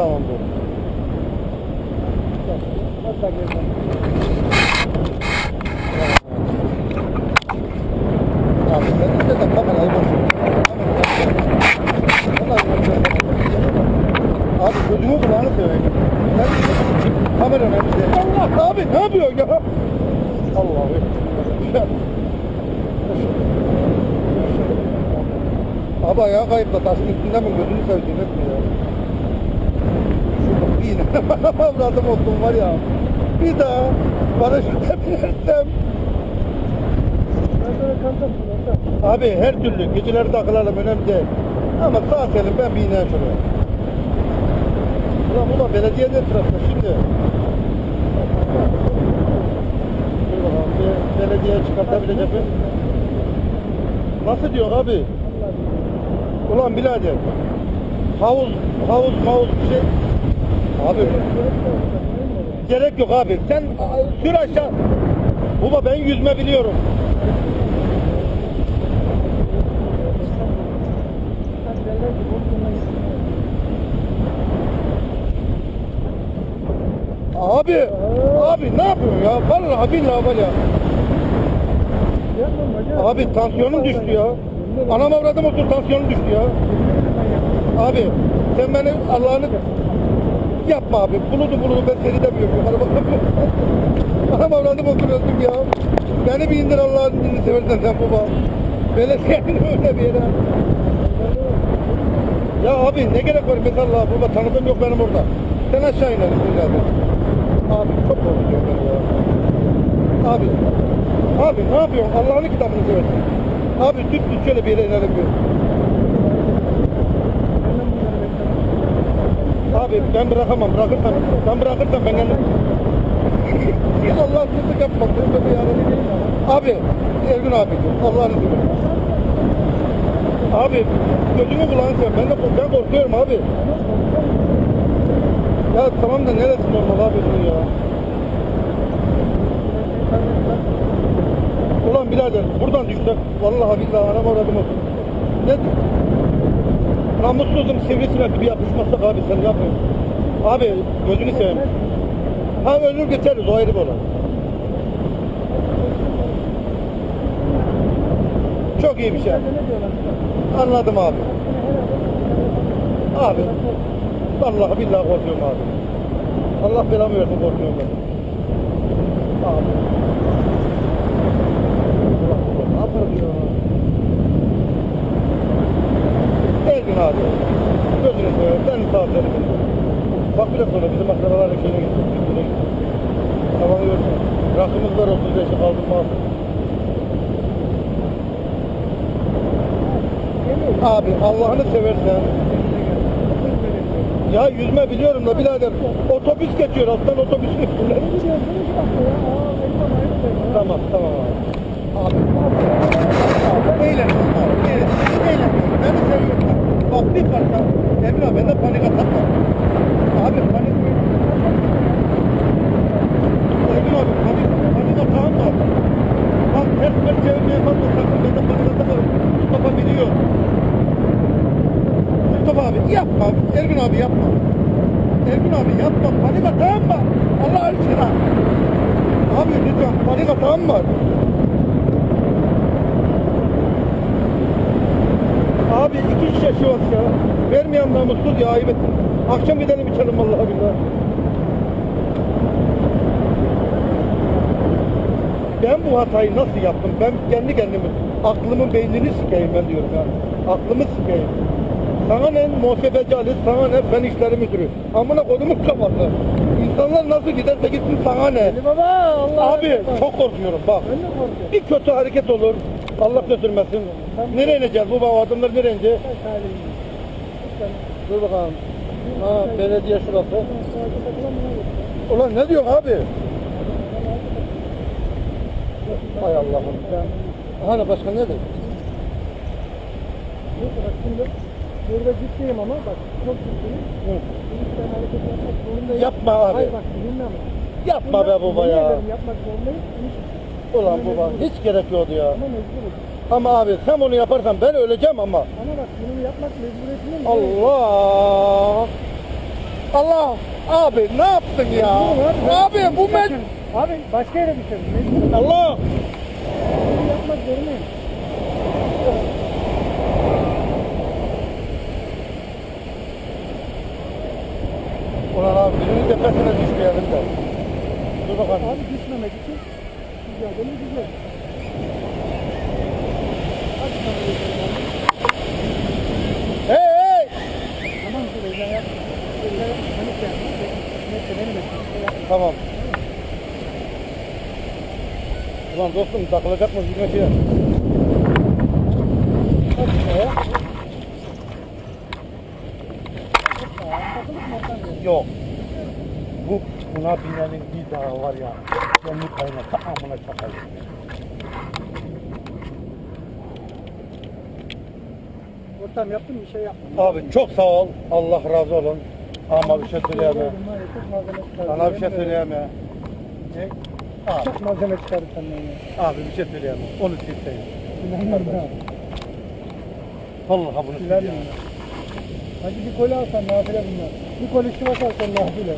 Hatta gezdim. Abi gözümü kulağını seveyim. Sen kameranı. Allah abi ne yapıyorsun ya? Allah'ım. Abi ayağı kayıp da taşın üstünde mi gözünü. Şurada bir yine bana avradım oldum var ya. Bir daha kandım. kandım. Abi her türlü geceleri takılalım önemli değil. Ama sağ selim ben bir inen şuraya. Ulan ulan belediye de etrafta şimdi. Dur bakalım bir belediye çıkartabilecek mi? Nasıl diyor abi? Ulan birader. Havuz, havuz, mavuz bir şey. Abi gerek yok abi. Sen sür aşağı. Baba ben yüzme biliyorum. Abi, abi ne yapıyorsun ya? Vallahi billahi var ya. Abi tansiyonum düştü ya. Anam avradım otur tansiyonum düştü ya. Abi sen beni Allah'ını yapma abi. Buludu buludu ben seni. Yukarı bakamıyorum. Anam avradım oturuyordum ya. Beni bir indir Allah'ın dinini seversen sen baba. Belediyenin öyle bir yere. Ya abi ne gerek var mesela baba tanıdığım yok benim orada. Sen aşağı inelim zaten. Abi çok korkutuyor beni ya. Abi. Abi ne yapıyorsun? Allah'ın kitabını seversen. Abi tüt tüt şöyle bir yere inelim bir. Abi ben bırakamam. Bırakırsam, ben bırakırsam ben ya Allah sızlık yapma. Burada bir yana değil. Abi, Ergün abi. Allah'ını seversen. Abi, gözümü kulağını sever. Ben de ben korkuyorum abi. Ya tamam da neresi normal abi bunun ya? Ulan birader buradan düşsek vallahi billahi anam olsun. Ne? Namussuzum sivrisinek gibi yapışmazsak abi sen yapmıyorsun. Abi gözünü seveyim. Ha ölür geçeriz o ayrı bir. Çok iyi bir şey. Anladım abi. Abi. Vallahi billahi korkuyorum abi. Allah belamı versin korkuyorum ben. Abi. Ne yaparım ya? Ergün abi. Gözünü seveyim. Ben misafir ederim. Bak biraz sonra akrabalarla köyüne gittik. Köyüne gittik. Tamam görsün. Rakımız var 35'i kaldırmaz. Abi Allah'ını seversen ya yüzme biliyorum da birader otobüs geçiyor alttan otobüs geçiyor. tamam tamam abi. Abi. Eğlen. Eğlen. Beni seviyorsun. Bak bir parça. Emre abi ben de panik atarım. Abi panik Emre abi panik, panik atağım var. Bak ters ters çevirmeye panik atarım. Mustafa biliyor. Mustafa abi yapma. Ergün abi yapma. Ergün abi yapma. Panik atağım var. Allah aşkına. Abi lütfen panik atağım var. Abi iki şişe at ya. Vermeyen namussuz ya ayıp. Akşam gidelim içelim vallahi billahi. Ben bu hatayı nasıl yaptım? Ben kendi kendimi, aklımın beynini sikeyim ben diyorum ya. Aklımı sikeyim. Sana ne muhasebeci Ali, sana ne fen işleri müdürü. Amına kodumun kafası. İnsanlar nasıl giderse gitsin sana ne? Ali baba Allah Abi çok korkuyorum bak. Ben de korkuyorum. Bir kötü hareket olur. Allah götürmesin. Nereye ineceğiz bu baba adımlar nereye ineceğiz? Ben. Dur bakalım. Ha belediye şurası. Ulan ne diyorsun abi? Hay Allah'ım. Ya. Hani başka ne dedi? Neyse bak şimdi burada ciddiyim ama bak çok ciddiyim. Hı. Lütfen hareket yapmak zorundayım. Yapma abi. Hayır bak dinle ama. Yapma be baba ya. Yapmak zorundayım. Ulan baba hiç gerek yoktu ya. Ama mecburuz. Ama abi sen onu yaparsan ben öleceğim ama. Ama bak bunu yapmak mecburiyetinde mi? Allah. Allah. Abi ne yaptın ya? Abi bu men... Abi başka yere düşelim. Allah! yapmak zorundayım. Ulan abi birinin tepesine düşmeyelim de. Dur bakalım. Abi düşmemek için güzel değil mi güzel. Hadi sana geçelim. Hey hey! Tamam yap. Panik yapma. Neyse bekle. Tamam. Ulan dostum takılacak mı gel. Yok. Bu buna binenin bir daha var ya. Kendi kayına tamamına çakar. Ortam yaptın bir şey yapmadın. Abi çok sağ ol. Allah razı olun. Ama bir şey söyleyemem. Sana bir şey söyleyemem. Ne? Abi, Çok malzeme çıkardı senden ya. abi bir şey söyleyemem. Onu silseyim. İnanmıyorum. Vallahi bunu silseyim. Hadi bir koli alsan nafile bunlar. Bir koli Sivas alsan nafile.